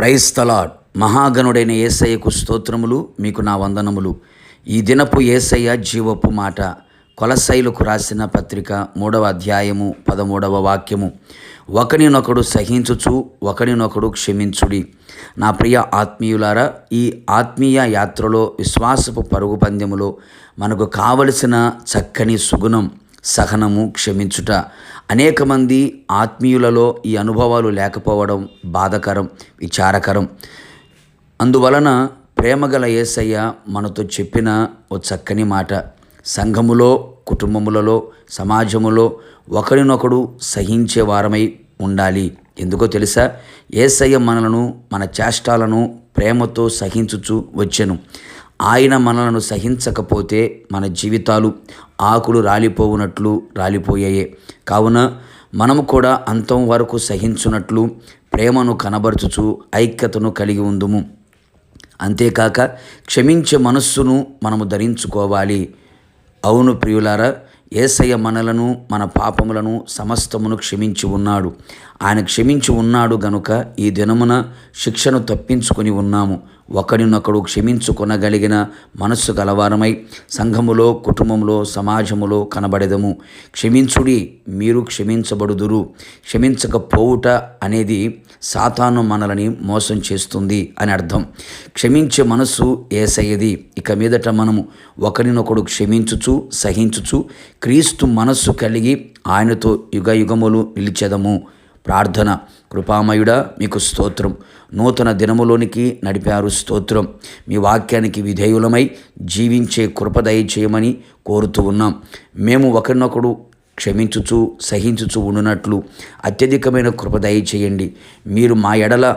Praise the Lord మహాగణుడైన ఏసయ్యకు స్తోత్రములు మీకు నా వందనములు. ఈ దినపు ఏసయ్య జీవపు మాట. కొలసైలకు రాసిన పత్రిక మూడవ అధ్యాయము పదమూడవ వాక్యము. ఒకరినొకడు సహించుచు ఒకరినొకడు క్షమించుడి. నా ప్రియ ఆత్మీయులారా ఈ ఆత్మీయ యాత్రలో విశ్వాసపు పరుగు పందెములో మనకు కావలసిన చక్కని సుగుణం. సహనము క్షమించుట. అనేక మంది ఆత్మీయులలో ఈ అనుభవాలు లేకపోవడం బాధకరం విచారకరం. అందువలన ప్రేమగల ఏసయ్య మనతో చెప్పిన ఓ చక్కని మాట. సంఘములో కుటుంబములలో సమాజములో ఒకరినొకడు సహించే వారమై ఉండాలి. ఎందుకో తెలుసా? ఏసయ్య మనలను మన చేష్టాలను ప్రేమతో సహించుచు వచ్చెను. ఆయన మనలను సహించకపోతే మన జీవితాలు ఆకులు రాలిపోవునట్లు రాలిపోయాయే. కావున మనము కూడా అంతం వరకు సహించునట్లు ప్రేమను కనబరుచుచు ఐక్యతను కలిగి ఉందుము. అంతేకాక క్షమించే మనస్సును మనము ధరించుకోవాలి. అవును ప్రియులారా ఏసయ్య మనలను మన పాపములను సమస్తమును క్షమించి ఉన్నాడు. ఆయన క్షమించి ఉన్నాడు గనుక ఈ దినమున శిక్షను తప్పించుకొని ఉన్నాము. ఒకరినొకడు క్షమించుకొనగలిగిన మనస్సు గలవారమై సంఘములో కుటుంబంలో సమాజములో కనబడదము. క్షమించుడి మీరు క్షమించబడుదురు. క్షమించకపోవుట అనేది సాతాను మనలని మోసం చేస్తుంది అని అర్థం. క్షమించే మనస్సు ఏసయ్యది. ఇక మీదట మనము ఒకరినొకడు క్షమించుచు సహించుచు క్రీస్తు మనస్సు కలిగి ఆయనతో యుగ యుగములు నిలిచెదము. ప్రార్థన కృపామయుడా మీకు స్తోత్రం. నూతన దినములోనికి నడిపారు స్తోత్రం. మీ వాక్యానికి విధేయులమై జీవించే కృప దయచేయమని కోరుతూ ఉన్నాం. మేము ఒకరినొకడు క్షమించుచు సహించుచు ఉండునట్లు అత్యధికమైన కృప దయచేయండి. మీరు మా ఎడల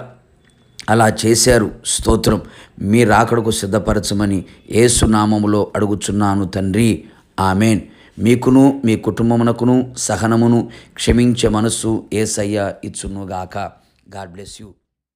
అలా చేశారు స్తోత్రం. మీ రాకడకు సిద్ధపరచమని ఏసునామములో అడుగుచున్నాను తండ్రి. ఆమెన్. మీకును మీ కుటుంబమునకును సహనమును క్షమించే మనస్సు ఏసయ్య ఇచ్చునుగాక. God bless you.